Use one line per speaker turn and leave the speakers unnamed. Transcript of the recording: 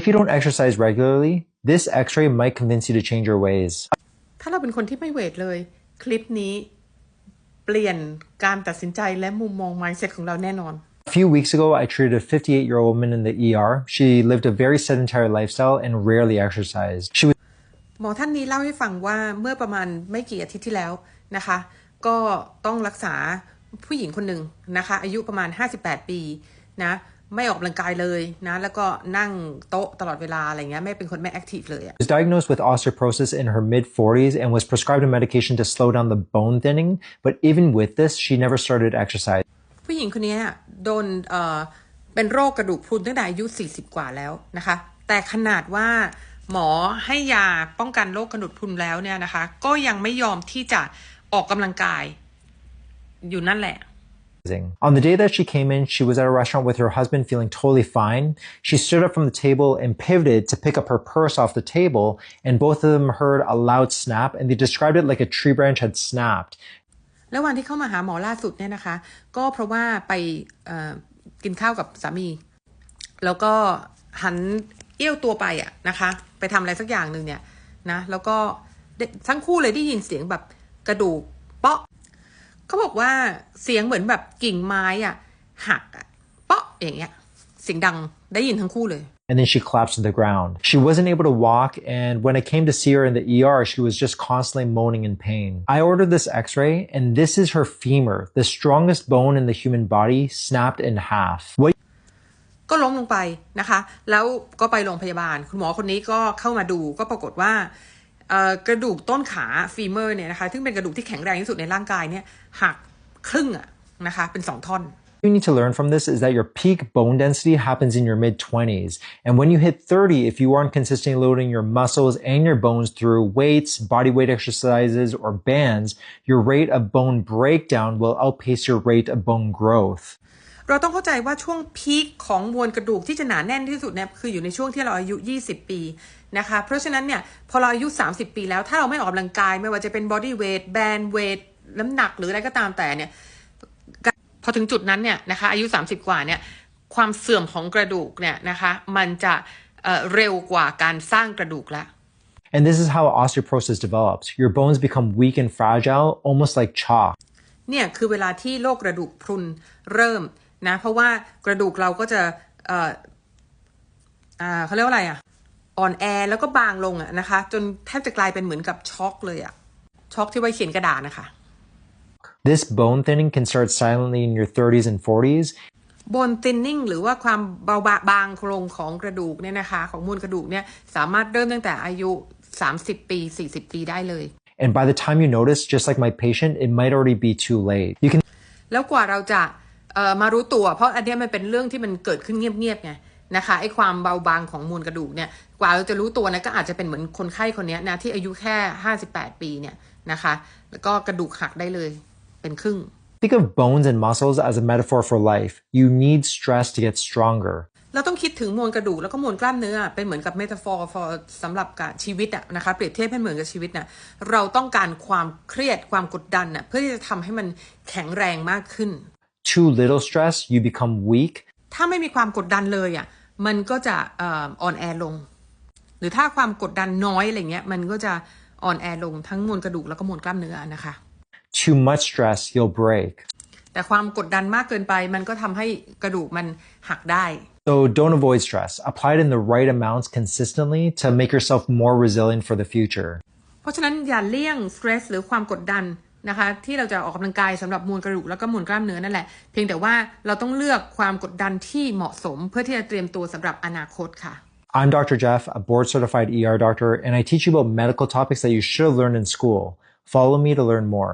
If you don't exercise regularly, this x-ray might convince you to change your ways.
ถ้าเราเป็นคนที่ไม่เวทเลย คลิปนี้เปลี่ยนการตัดสินใจและมุมมอง mindset ของเราแน่นอน
A few weeks ago, I treated a 58 year old woman in the ER. She lived a very sedentary lifestyle and rarely exercised. She was
หมอท่านนี้เล่าให้ฟังว่าเมื่อประมาณไม่กี่อาทิตย์ที่แล้วนะคะ ก็ต้องรักษาผู้หญิงคนหนึ่งนะคะ อายุประมาณ 58 ปีนะ ไม่ออกกำลังกายเลยนะแล้วก็นั่งโต๊ะตลอดเวลาอะไรเงี้ยไม่เป็นคนไม่แอคทีฟเลยอะ
was diagnosed with osteoporosis in her mid 40s and was prescribed a medication to slow down the bone thinning. But even with this, she never started exercise.
ผู้หญิงคนนี้โดนเอ่อเป็นโรคกระดูกพรุนตั้งแต่อายุ 40 กว่าแล้วนะคะ แต่ขนาดว่าหมอให้ยาป้องกันโรคกระดูกพรุนแล้วเนี่ยนะคะ ก็ยังไม่ยอมที่จะออกกำลังกายอยู่นั่นแหละ
On the day that she came in, she was at a restaurant with her husband feeling totally fine. She stood up from the table and pivoted to pick up her purse off the table, and both of them heard a loud snap, and they described it like a tree branch had snapped.
แล้ววันที่เข้ามาหาหมอล่าสุดเนี่ยนะคะ ก็เพราะว่าไปเอ่อกินข้าวกับสามี แล้วก็หันเอี้ยวตัวไปอะนะคะ ไปทำอะไรสักอย่างหนึ่งเนี่ยนะ แล้วก็ได้ทั้งคู่เลยได้ยินเสียงแบบกระดูกเปาะ เขาบอกว่าเสียงเหมือนแบบกิ่งไม้อะหักอะเปาะอย่างเงี้ยเสียงดังได้ยินทั้งคู่เลย
And then she collapsed to the ground. She wasn't able to walk, and when I came to see her in the ER, she was just constantly moaning in pain. I ordered this x ray, and this is her femur, the strongest bone in the human body, snapped in half. What
ก็ล้มลงไปนะคะ แล้วก็ไปโรงพยาบาล คุณหมอคนนี้ก็เข้ามาดู ก็ปรากฏว่าเอ่อ กระดูกต้นขาฟีเมอร์เนี่ยนะคะ ซึ่งเป็นกระดูกที่แข็งแรงที่สุดในร่างกายเนี่ยหักครึ่งอะนะคะ เป็นสองท่อน
you need to learn from this is that your peak bone density happens in your mid 20s. And when you hit 30, if you aren't consistently loading your muscles and your bones through weights, body weight exercises, or bands, your rate of bone breakdown will outpace your rate of bone growth.
เราต้องเข้าใจว่าช่วงพีคของมวลกระดูกที่จะหนาแน่นที่สุดเนี่ยคืออยู่ในช่วงที่เราอายุ 20 ปีนะคะ เพราะฉะนั้นเนี่ยพอเราอายุ 30 ปีแล้วถ้าเราไม่ออกกำลังกาย ไม่ว่าจะเป็น body weight band weight น้ำหนักหรืออะไรก็ตามแต่เนี่ยพอถึงจุดนั้นเนี่ยนะคะอายุ 30 กว่าเนี่ยความเสื่อมของกระดูกเนี่ยนะคะมันจะเอ่อเร็วกว่าการสร้างกระดูกละ
And this is how osteoporosis develops. Your bones become weak and fragile, almost like chalk.
เนี่ยคือเวลาที่โรคกระดูกพรุนเริ่ม นะเพราะว่ากระดูกเราก็จะเอ่ออ่าเขาเรียกว่าอะไรอะอ่อนแอแล้วก็บางลงอะนะคะ จนแทบจะกลายเป็นเหมือนกับช็อกเลยอะช็อกที่ไว้เขียนกระดาษนะคะ
This bone thinning can start silently in your 30s and 40s,
บนตินนิ่งหรือว่าความเบาบางโครงของกระดูกเนี่ยนะคะ ของมวลกระดูกเนี่ยสามารถเริ่มตั้งแต่อายุ 30 ปี 40 ปีได้เลย
and by the time you notice, just like my patient, it might already be too late. You can
แล้วกว่าเราจะเอ่อ มารู้ตัว เพราะอันเนี้ยมันเป็นเรื่องที่มันเกิดขึ้นเงียบๆไงนะคะไอ้ความเบาบางของมวลกระดูกเนี่ยกว่าเราจะรู้ตัวนะก็อาจจะเป็นเหมือนคนไข้คนเนี้ยนะที่อายุแค่ 58 ปีเนี่ยนะคะแล้วก็กระดูกหักได้เลยเป็นครึ่ง
think of bones and muscles as a metaphor for life. You need stress to get stronger.
เราต้องคิดถึงมวลกระดูกแล้วก็มวลกล้ามเนื้อเป็นเหมือนกับเมตาฟอร์สำหรับการชีวิตอะนะคะเปรียบเทียบให้เหมือนกับชีวิตนะเราต้องการความเครียดความกดดันอะเพื่อที่จะทำให้มันแข็งแรงมากขึ้น
Too little stress, you become weak.
ถ้าไม่มีความกดดันเลยอะมันก็จะเอ่ออ่อนแอลง หรือถ้าความกดดันน้อยอะไรเงี้ยมันก็จะอ่อนแอลงทั้งมวลกระดูกแล้วก็มวลกล้ามเนื้อนะคะ
Too much stress, you'll break.
แต่ความกดดันมากเกินไปมันก็ทำให้กระดูกมันหักได้
So don't avoid stress. Apply it in the right amounts consistently to make yourself more resilient for the future.
เพราะฉะนั้นอย่าเลี่ยงส t ตรสหรือความกดดัน นะคะที่เราจะออกกำลังกายสำหรับมวลกระดูกแล้วก็มวลกล้ามเนื้อนั่นแหละ เพียงแต่ว่าเราต้องเลือกความกดดันที่เหมาะสม เพื่อที่จะเตรียมตัวสำหรับอนาคตค่ะ
I'm Dr. Jeff, a board certified ER doctor, and I teach you about medical topics that you should have learned in school. Follow me to learn more.